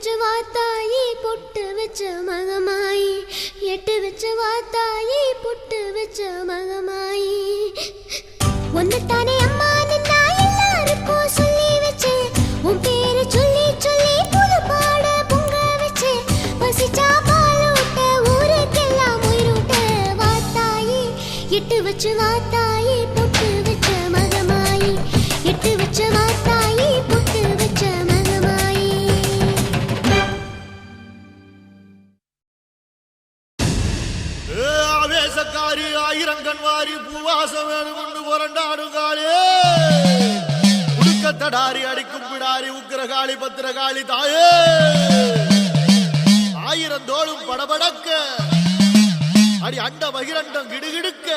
வச்ச வாத்தாயி பொட்டு வச்ச மகமாயி. எட்டு வச்ச வாத்தாயி பொட்டு வச்ச மகமாயி. ஒன்றுத்தானே அம்மா நின்னா எல்லாருக்கும் சொல்லி வச்சு. உன் பேரு சொல்லி சொல்லி புது பாட பொங்க வச்சு. பசிச்சா பால் ஊட்ட ஊருக்கெல்லாம் எட்டு வச்சு வாத்தாயி வேணும் என்று புரண்டாடும் அடிக்கும் பிடாரி உக்கிரகாளி பத்திரகாளி தாயே. ஆயிரம் தோளும் படபடக்க. அடி அண்ட மகிரண்டம் கிடுகிடுக்க.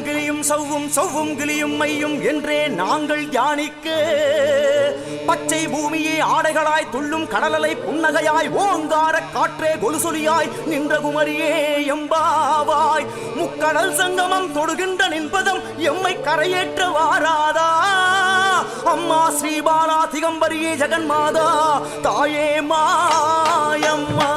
கிளியும் சவ்வும் சவ்வும் கிளியும் மையும் என்றே நாங்கள் தியானிக்க. பச்சை பூமியே ஆடைகளாய் துள்ளும் கடலலை புன்னகையாய் ஓங்கார காற்றே கொலுசொலியாய் நின்ற குமரியே எம்பாவாய். முக்கடல் சங்கமம் தொடுகின்ற நின்பதம் எம்மை கரையேற்ற வாராதா. அம்மா ஸ்ரீபாலா திகம்பரியே ஜெகன்மாதா தாயே மாயம்மா.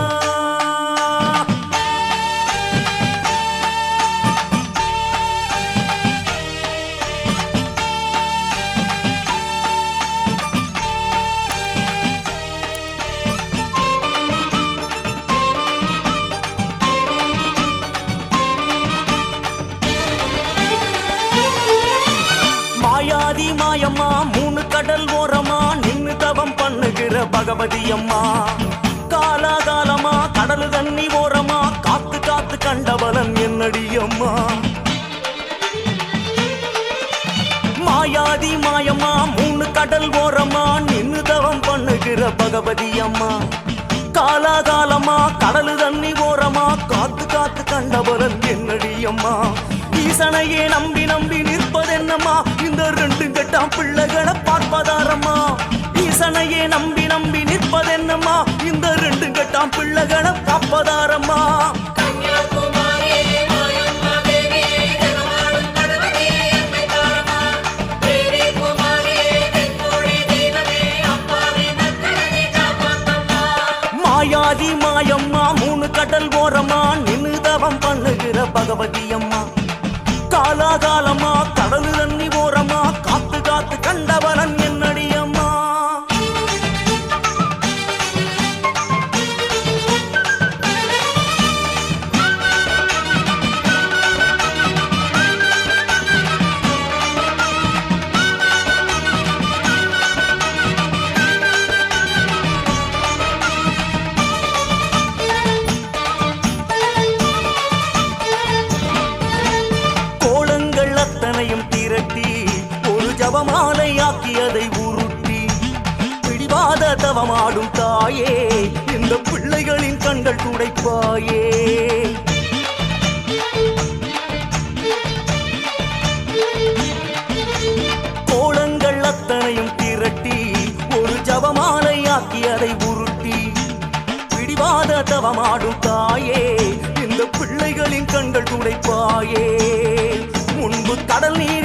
பகவதி அம்மா. காலாகாலமா கடலு தண்ணி ஓரமா காத்து காத்து கண்டவளன் என்னடி அம்மா. மாயாதி மாயம்மா மூணு கடல் ஓரமா நின்னு தவம் பண்ணுகிற பகவதி அம்மா. காலாகாலமா கடலு தண்ணி ஓரமா காத்து காத்து கண்டவளன் என்னடி அம்மா. ஈசனையே நம்பி நம்பி நிற்பதென்னம்மா? இந்த ரெண்டு கெட்டாம் பிள்ளைகளை பார்ப்பதாரம்மா. அரசனையே நம்பி நம்பி நிற்பதென்னம்மா? இந்த ரெண்டு கட்டாம் பிள்ளைகளை காப்பதாரம்மா. மாயாதி மாயம்மா மூணு கடல் ஓரமா நின்னு தவம் பண்ணுகிற பகவதி அம்மா காலாகாலமா தாயே இந்த பிள்ளைகளின் கண்கள் துடைப்பாயே. கோலங்கள் அத்தனையும் திரட்டி ஒரு ஜபமாலை ஆக்கி அதை உருட்டி. பிடிவாத தவமாடும் தாயே இந்த பிள்ளைகளின் கண்கள் துடைப்பாயே. முன்பு கடல் நீர்